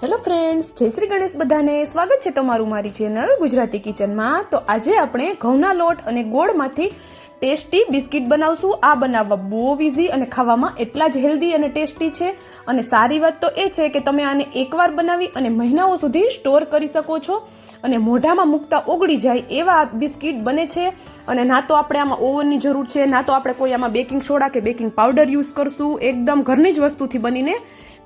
Hello friends, જય શ્રી ગણેશ બધાને. સ્વાગત છે તમારું મારી ચેનલ ગુજરાતી કિચનમાં. તો આજે આપણે ઘઉંના લોટ અને ગોળમાંથી ટેસ્ટી બિસ્કિટ બનાવશું. આ બનાવવા બહુ ઇઝી અને ખાવામાં એટલા જ હેલ્ધી અને ટેસ્ટી છે. અને સારી વાત તો એ છે કે તમે આને એકવાર બનાવી અને મહિનાઓ સુધી સ્ટોર કરી શકો છો. અને મોઢામાં મૂકતા ઓગળી જાય એવા બિસ્કિટ બને છે. અને ના તો આપણે આમાં ઓવનની જરૂર છે, ના તો આપણે કોઈ આમાં બેકિંગ સોડા કે બેકિંગ પાવડર યુઝ કરશું. એકદમ ઘરની જ વસ્તુથી બનીને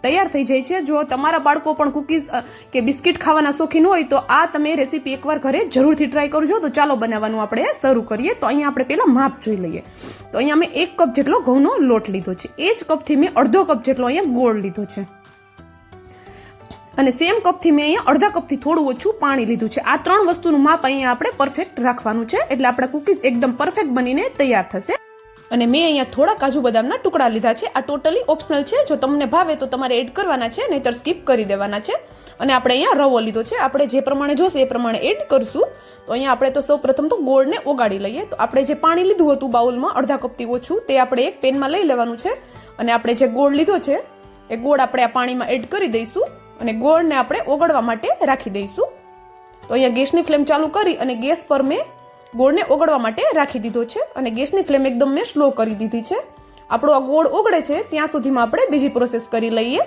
તૈયાર થઈ જાય છે. જો તમારા બાળકો પણ કુકીઝ કે બિસ્કિટ ખાવાના શોખીન હોય, તો આ તમે રેસીપી એકવાર ઘરે જરૂરથી ટ્રાય કરજો. તો ચાલો બનાવવાનું આપણે શરૂ કરીએ. તો અહીંયા આપણે પહેલાં માપ જોઈ લઈએ. તો અહીંયા મેં એક કપ જેટલો ઘઉંનો લોટ લીધો છે. એ જ કપથી મેં અડધો કપ જેટલો અહીંયા ગોળ લીધો છે. અને સેમ કપથી મેં અહીંયા અડધા કપથી થોડું ઓછું પાણી લીધું છે. આ ત્રણ વસ્તુનું માપ અહીંયા આપણે પરફેક્ટ રાખવાનું છે. એટલે આપણા કુકીઝ એકદમ પરફેક્ટ બનીને તૈયાર થશે. અને મેં અહીંયા થોડા કાજુ બદામના ટુકડા લીધા છે. આ ટોટલી ઓપ્શનલ છે. જો તમને ભાવે તો તમારે એડ કરવાના છે નહીતર સ્કીપ કરી દેવાના છે. અને આપણે અહીંયા રવો લીધો છે. આપણે જે પ્રમાણે જોશે એ પ્રમાણે એડ કરશું. તો અહીંયા આપણે તો સૌ પ્રથમ તો ગોળને ઓગાળી લઈએ. તો આપણે જે પાણી લીધું હતું બાઉલમાં, અડધા કપથી ઓછું, તે આપણે એક પેનમાં લઈ લેવાનું છે. અને આપણે જે ગોળ લીધો છે, એ ગોળ આપણે આ પાણીમાં એડ કરી દઈશું. અને ગોળને આપણે ઓગળવા માટે રાખી દઈશું. તો અહીંયા ગેસની ફ્લેમ ચાલુ કરી અને ગેસ પર મેં ગોળને ઓગળવા માટે રાખી દીધો છે અને ગેસની ફ્લેમ એકદમ મેં સ્લો કરી દીધી છે. આપણો આ ગોળ ઓગળે છે, ત્યાં સુધીમાં આપણે બીજી પ્રોસેસ કરી લઈએ.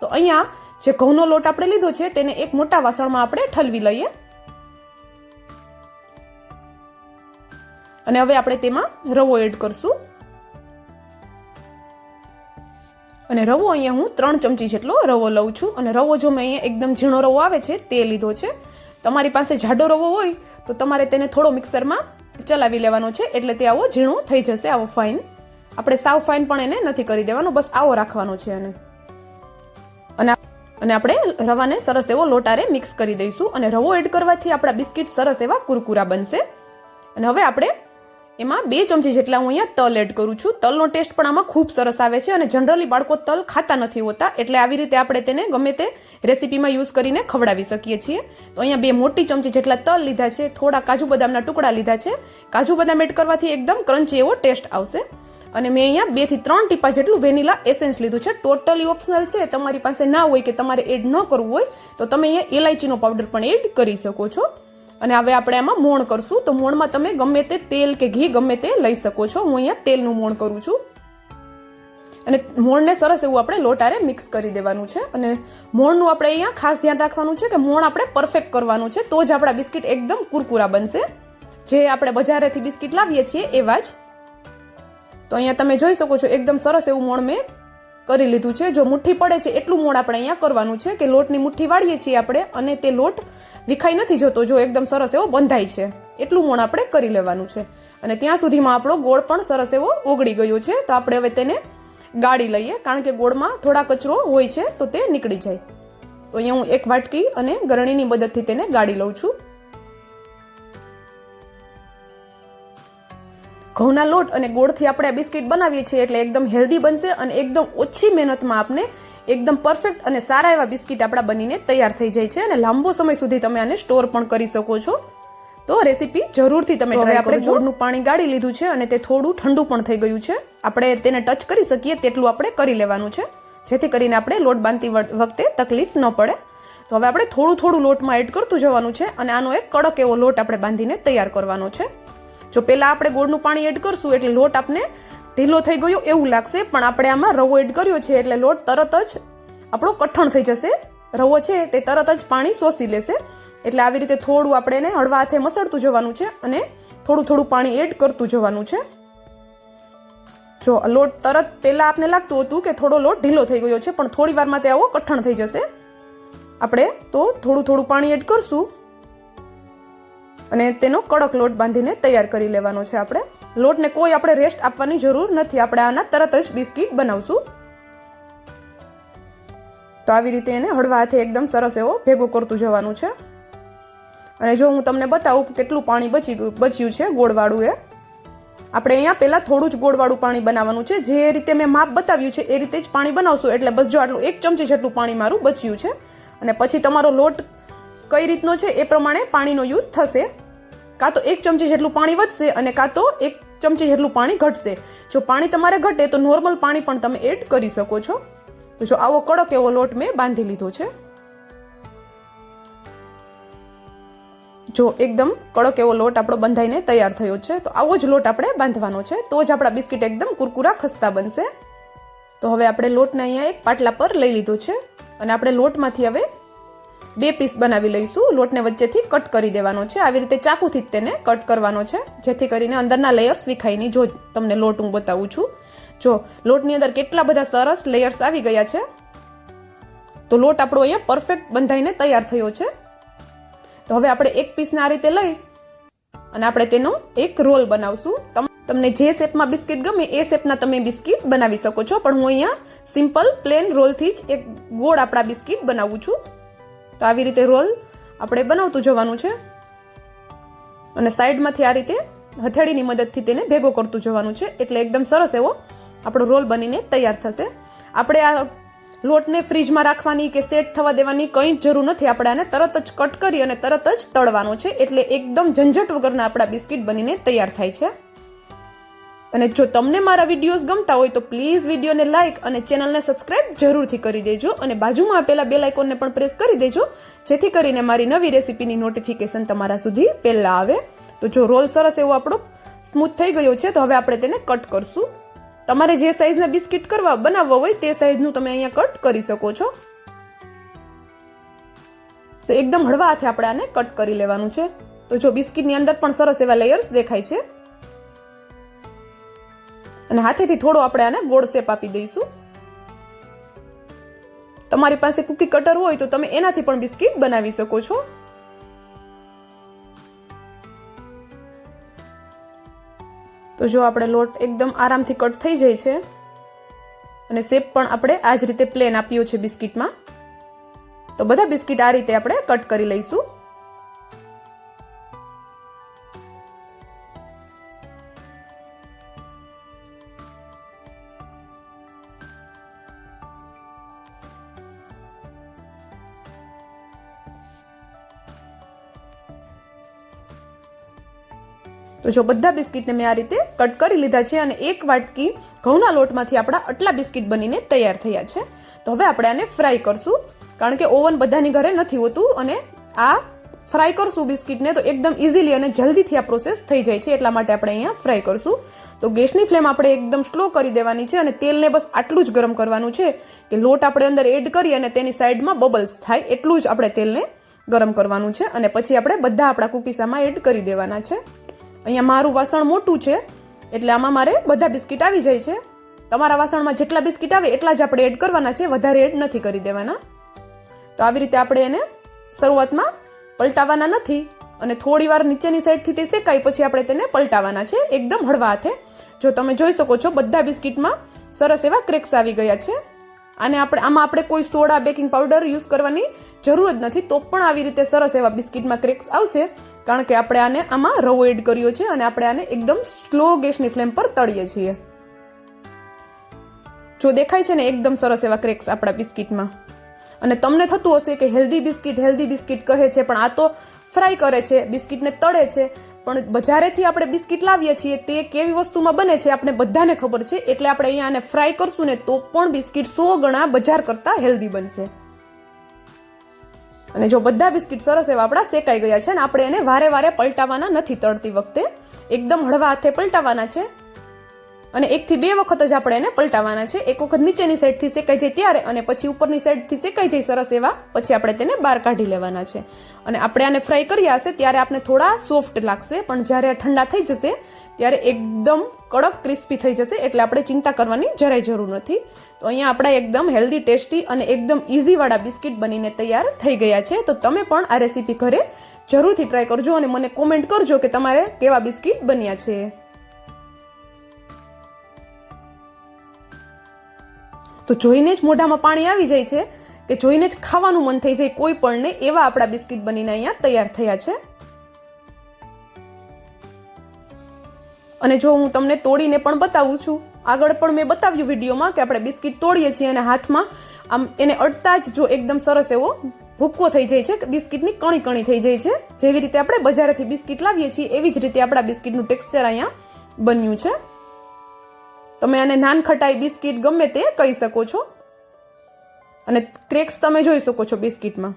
તો અહીંયા જે ઘઉંનો લોટ આપણે લીધો છે, તેને એક મોટા વાસણમાં આપણે ઠલવી લઈએ. અને હવે આપણે તેમાં રવો એડ કરશું. અને રવો અહીંયા હું ત્રણ ચમચી જેટલો રવો લઉં છું. અને રવો જો મેં અહીંયા એકદમ ઝીણો રવો આવે છે, તે લીધો છે. તમારી પાસે જાડો રવો હોય તો તમારે તેને થોડો મિક્સરમાં ચલાવી લેવાનો છે એટલે તે આવો ઝીણો થઈ જશે, આવો ફાઇન આપણે સાવ ફાઇન પણ એને નથી કરી દેવાનો, બસ આવો રાખવાનો છે એને. અને અને આપણે રવાને સરસ એવો લોટારે મિક્સ કરી દઈશું અને રવો એડ કરવાથી આપણા બિસ્કિટ સરસ એવા કુરકુરા બનશે. અને હવે આપણે એમાં બે ચમચી જેટલા હું અહીંયા તલ એડ કરું છું. તલનો ટેસ્ટ પણ આમાં ખૂબ સરસ આવે છે અને જનરલી બાળકો તલ ખાતા નથી હોતા, એટલે આવી રીતે આપણે તેને ગમે તે રેસીપીમાં યુઝ કરીને ખવડાવી શકીએ છીએ. તો અહીંયા બે મોટી ચમચી જેટલા તલ લીધા છે, થોડા કાજુ બદામના ટુકડા લીધા છે. કાજુ બદામ એડ કરવાથી એકદમ ક્રન્ચી એવો ટેસ્ટ આવશે. અને મેં અહીંયા બેથી ત્રણ ટીપા જેટલું વેનીલા એસેન્સ લીધું છે. ટોટલી ઓપ્શનલ છે, તમારી પાસે ના હોય કે તમારે એડ ન કરવું હોય, તો તમે અહીંયા એલાયચીનો પાવડર પણ એડ કરી શકો છો. અને હવે આપણે આમાં મોણ કરશું. તો મોણમાં તમે ગમે તે તેલ કે ઘી ગમે તે લઈ શકો છો. હું અહીંયા તેલનું મોણ કરું છું. અને મોણને સરસ એવું આપણે લોટારે મિક્સ કરી દેવાનું છે. અને મોણનું આપણે અહીંયા ખાસ ધ્યાન રાખવાનું છે કે મોણ આપણે પરફેક્ટ કરવાનું છે. તો જ આપણા બિસ્કિટ એકદમ કુરકુરા બનશે. જે આપણે બજારેથી બિસ્કિટ લાવીએ છીએ એવા જ. તો અહીંયા તમે જોઈ શકો છો, એકદમ સરસ એવું મોણ મેં કરી લીધું છે. જો મુઠ્ઠી પડે છે એટલું મોણ આપણે અહીંયા કરવાનું છે કે લોટની મુઠ્ઠી વાળીએ છીએ આપણે અને તે લોટ વિખાઈ નથી જતો. જો એકદમ સરસ એવો બંધાય છે, એટલું મોણ આપણે કરી લેવાનું છે. અને ત્યાં સુધીમાં આપણો ગોળ પણ સરસ એવો ઓગળી ગયો છે. તો આપણે હવે તેને ગાળી લઈએ. કારણ કે ગોળમાં થોડા કચરો હોય છે, તો તે નીકળી જાય. તો અહીંયા હું એક વાટકી અને ગરણીની મદદથી તેને ગાળી લઉં છું. ઘઉંના લોટ અને ગોળથી આપણે આ બિસ્કિટ બનાવીએ છીએ એટલે એકદમ હેલ્ધી બનશે અને એકદમ ઓછી મહેનતમાં આપને એકદમ પરફેક્ટ અને સારા એવા બિસ્કિટ આપણા બનીને તૈયાર થઈ જાય છે અને લાંબો સમય સુધી તમે આને સ્ટોર પણ કરી શકો છો. તો રેસીપી જરૂરથી તમે ટ્રાય આપણે ગોળનું પાણી ગાળી લીધું છે અને તે થોડું ઠંડુ પણ થઈ ગયું છે. આપણે તેને ટચ કરી શકીએ તેટલું આપણે કરી લેવાનું છે. જેથી કરીને આપણે લોટ બાંધતી વખતે તકલીફ ન પડે. તો હવે આપણે થોડું થોડું લોટમાં એડ કરતું જવાનું છે અને આનો એક કડક એવો લોટ આપણે બાંધીને તૈયાર કરવાનો છે. જો પહેલાં આપણે ગોળનું પાણી એડ કરશું એટલે લોટ આપને ઢીલો થઈ ગયો એવું લાગશે, પણ આપણે આમાં રવો એડ કર્યો છે એટલે લોટ તરત જ આપણો કઠણ થઈ જશે. રવો છે તે તરત જ પાણી શોષી લેશે. એટલે આવી રીતે થોડું આપણે એને હળવા હાથે મસળતું જવાનું છે અને થોડું થોડું પાણી એડ કરતું જવાનું છે. જો લોટ તરત પહેલાં આપને લાગતું હતું કે થોડો લોટ ઢીલો થઈ ગયો છે, પણ થોડી વારમાં તે આવો કઠણ થઈ જશે. આપણે તો થોડું થોડું પાણી એડ કરશું. અને તેનો કડક લોટ બાંધીને તૈયાર કરી લેવાનો છે આપણે. લોટને કોઈ આપણે રેસ્ટ આપવાની જરૂર નથી. આપણે આના તરત જ બિસ્કિટ બનાવશું. તો આવી રીતે એને હળવા હાથે એકદમ સરસ એવો ભેગો કરતું જવાનું છે. અને જો હું તમને બતાવું કેટલું પાણી બચી બચ્યું છે ગોળવાળું એ. આપણે અહીંયા પહેલાં થોડું જ ગોળવાળું પાણી બનાવવાનું છે. જે રીતે મેં માપ બતાવ્યું છે એ રીતે જ પાણી બનાવશું. એટલે બસ જો આટલું એક ચમચી જેટલું પાણી મારું બચ્યું છે. અને પછી તમારો લોટ કઈ રીતનો છે એ પ્રમાણે પાણીનો યુઝ થશે? કાં તો એક ચમચી જેટલું પાણી વધશે અને કાં તો એક ચમચી જેટલું પાણી ઘટશે. જો પાણી તમારે ઘટે તો નોર્મલ પાણી પણ તમે એડ કરી શકો છો. તો જો આવો કડક એવો લોટ મેં બાંધી લીધો છે. જો એકદમ કડક એવો લોટ આપણો બંધાઈને તૈયાર થયો છે, તો આવો જ લોટ આપણે બાંધવાનો છે. તો જ આપણા બિસ્કિટ એકદમ કુરકુરા ખસ્તા બનશે. તો હવે આપણે લોટને અહીંયા એક પાટલા પર લઈ લીધો છે અને આપણે લોટમાંથી હવે બે પીસ બનાવી લઈશું. લોટને વચ્ચેથી કટ કરી દેવાનો છે. આવી રીતે ચાકુથી જ તેને કટ કરવાનો છે. જેથી કરીને અંદરના લેયર્સ વિખાઈ નહીં. જો તમને લોટ હું બતાવું છું. જો લોટની અંદર કેટલા બધા સરસ લેયર્સ આવી ગયા છે. તો લોટ આપણો અહીંયા પરફેક્ટ બંધાઈને તૈયાર થયો છે. તો હવે આપણે એક પીસને આ રીતે લઈ અને આપણે તેનો એક રોલ બનાવશું. તમ- તમને જે શેપમાં બિસ્કિટ ગમે એ શેપના તમે બિસ્કિટ બનાવી શકો છો. પણ હું અહીંયા સિમ્પલ, પ્લેન રોલથી જ એક ગોળ આપણા બિસ્કિટ બનાવું છું. તો આવી રીતે રોલ આપણે બનાવતું જવાનું છે. અને સાઈડમાંથી આ રીતે હથેળીની મદદથી તેને ભેગો કરતું જવાનું છે. એટલે એકદમ સરસ એવો આપણો રોલ બનીને તૈયાર થશે. આપણે આ લોટને ફ્રીજમાં રાખવાની કે સેટ થવા દેવાની કંઈ જ જરૂર નથી. આપણે આને તરત જ કટ કરી અને તરત જ તળવાનો છે. એટલે એકદમ ઝંઝટ વગરના આપણા બિસ્કિટ બનીને તૈયાર થાય છે. અને જો તમને મારા વિડીયોઝ ગમતા હોય તો પ્લીઝ વિડીયોને લાઇક અને ચેનલને સબસ્ક્રાઇબ જરૂરથી કરી દેજો અને બાજુમાં આપેલા બેલ આઇકોનને પણ પ્રેસ કરી દેજો, જેથી કરીને મારી નવી રેસીપીની નોટિફિકેશન તમારા સુધી પહેલાં આવે. તો જો રોલ સરસ એવો આપણો સ્મૂથ થઈ ગયો છે, તો હવે આપણે તેને કટ કરશું. તમારે જે સાઈઝના બિસ્કિટ કરવા બનાવવા હોય તે સાઈઝનું તમે અહીંયા કટ કરી શકો છો. તો એકદમ હળવા હાથે આપણે આને કટ કરી લેવાનું છે. તો જો બિસ્કિટની અંદર પણ સરસ એવા લેયર્સ દેખાય છે. અને હાથેથી થોડો આપણે આને ગોળ શેપ આપી દઈશું. તમારી પાસે કુકી કટર હોય તો તમે એનાથી પણ બિસ્કિટ બનાવી શકો છો. તો જો આપણે લોટ એકદમ આરામથી કટ થઈ જાય છે. અને શેપ પણ આપણે આ જ રીતે પ્લેન આપ્યો છે બિસ્કિટમાં. તો બધા બિસ્કિટ આ રીતે આપણે કટ કરી લઈશું. તો જો બધા બિસ્કિટને મેં આ રીતે કટ કરી લીધા છે અને એક વાટકી ઘઉંના લોટમાંથી આપણા આટલા બિસ્કિટ બનીને તૈયાર થયા છે. તો હવે આપણે આને ફ્રાય કરશું, કારણ કે ઓવન બધાની ઘરે નથી હોતું અને આ ફ્રાય કરશું બિસ્કિટને તો એકદમ ઇઝીલી અને જલ્દીથી આ પ્રોસેસ થઈ જાય છે, એટલા માટે આપણે અહીંયા ફ્રાય કરશું. તો ગેસની ફ્લેમ આપણે એકદમ સ્લો કરી દેવાની છે અને તેલને બસ આટલું જ ગરમ કરવાનું છે કે લોટ આપણે અંદર એડ કરી અને તેની સાઈડમાં બબલ્સ થાય, એટલું જ આપણે તેલને ગરમ કરવાનું છે અને પછી આપણે બધા આપણા કુકીસામાં એડ કરી દેવાના છે. અહીંયા મારું વાસણ મોટું છે, એટલે આમાં મારે બધા બિસ્કિટ આવી જાય છે. તમારા વાસણમાં જેટલા બિસ્કિટ આવે એટલા જ આપણે એડ કરવાના છે, વધારે એડ નથી કરી દેવાના. તો આવી રીતે આપણે એને શરૂઆતમાં પલટાવવાના નથી અને થોડી વાર નીચેની સાઈડથી તે શેકાય પછી આપણે તેને પલટાવવાના છે, એકદમ હળવા હાથે. જો તમે જોઈ શકો છો, બધા બિસ્કિટમાં સરસ એવા ક્રેક્સ આવી ગયા છે. અને આપણે આમાં આપણે કોઈ સોડા બેકિંગ પાવડર યુઝ કરવાની જરૂર જ નથી. તો પણ આવી રીતે સરસ એવા બિસ્કિટમાં ક્રેક્સ આવશે, કારણ કે આપણે આને આમાં રવો એડ કર્યો છે અને આપણે આને એકદમ સ્લો ગેસની ફ્લેમ પર તળીએ છીએ. જો દેખાય છે ને, એકદમ સરસ એવા ક્રેક્સ આપણા બિસ્કિટમાં. અને તમને થતું હશે કે હેલ્ધી બિસ્કિટ હેલ્ધી બિસ્કિટ કહે છે, પણ આ તો ફ્રાય કરે છે, બિસ્કિટને તળે છે, પણ બજારેથી આપણે બિસ્કિટ લાવીએ છીએ, તે કેવી વસ્તુમાં બને છે આપણે બધાને ખબર છે, એટલે આપણે અહીંયા આને ફ્રાય કરશું ને તો પણ બિસ્કિટ સો ગણા બજાર કરતાં હેલ્ધી બનશે. અને જો બધા બિસ્કિટ સરસ એવા આપણા શેકાઈ ગયા છે ને, આપણે એને વારે વારે પલટાવવાના નથી તળતી વખતે. એકદમ હળવા હાથે પલટાવવાના છે. અને એકથી બે વખત જ આપણે એને પલટાવવાના છે. એક વખત નીચેની સાઈડથી શેકાઈ જાય ત્યારે અને પછી ઉપરની સાઈડથી શેકાઈ જાય સરસ એવા, પછી આપણે તેને બહાર કાઢી લેવાના છે. અને આપણે આને ફ્રાય કર્યા હશે ત્યારે આપણે થોડા સોફ્ટ લાગશે, પણ જ્યારે આ ઠંડા થઈ જશે ત્યારે એકદમ કડક ક્રિસ્પી થઈ જશે એટલે આપણે ચિંતા કરવાની જરાય જરૂર નથી. તો અહીંયા આપણા એકદમ હેલ્ધી, ટેસ્ટી અને એકદમ ઇઝીવાળા બિસ્કિટ બનીને તૈયાર થઈ ગયા છે. તો તમે પણ આ રેસીપી ઘરે જરૂરથી ટ્રાય કરજો અને મને કોમેન્ટ કરજો કે તમારે કેવા બિસ્કિટ બન્યા છે. તો જોઈને જ મોઢામાં પાણી આવી જાય છે કે જોઈને જ ખાવાનું મન થઈ જાય કોઈ પણને એવા આપણા બિસ્કિટ બનીને અહીંયા તૈયાર થયા છે. અને જો હું તમને તોડીને પણ બતાવું છું, આગળ પણ મેં બતાવ્યું વિડીયોમાં કે આપણે બિસ્કિટ તોડીએ છીએ અને હાથમાં આમ એને અડતા જ જો એકદમ સરસ એવો ભૂક્કો થઈ જાય છે, કે બિસ્કિટની કણી કણી થઈ જાય છે. જેવી રીતે આપણે બજારેથી બિસ્કિટ લાવીએ છીએ, એવી જ રીતે આપણા બિસ્કિટનું ટેક્સચર અહીંયા બન્યું છે. તમે આને નાન ખટાઈ બિસ્કિટ ગમે તે કહી શકો છો. અને ક્રેક્સ તમે જોઈ શકો છો બિસ્કિટમાં.